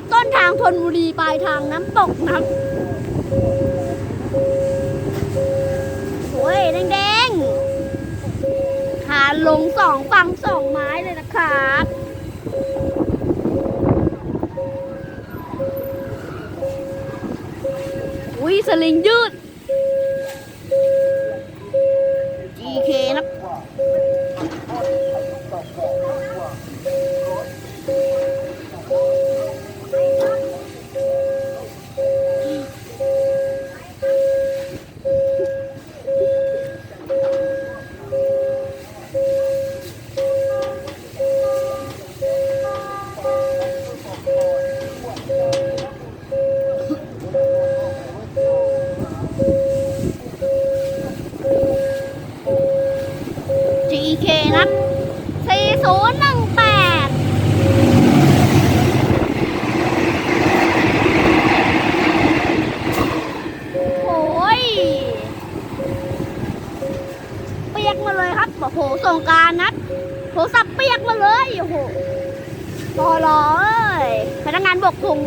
ธนบุรีปลายทางน้ำตกนะครับโอ้ยแดงๆขาลงสองฝั่งสองไม้เลยนะครับอุ้ยสลิงยืด GK นะ4018โอ้ยเปียกมาเลยครับโอ้โหส่งการนัดโทรศัพท์เปียกมาเลยโอ้โหพอรอเอ้ยพนักงานบกพุง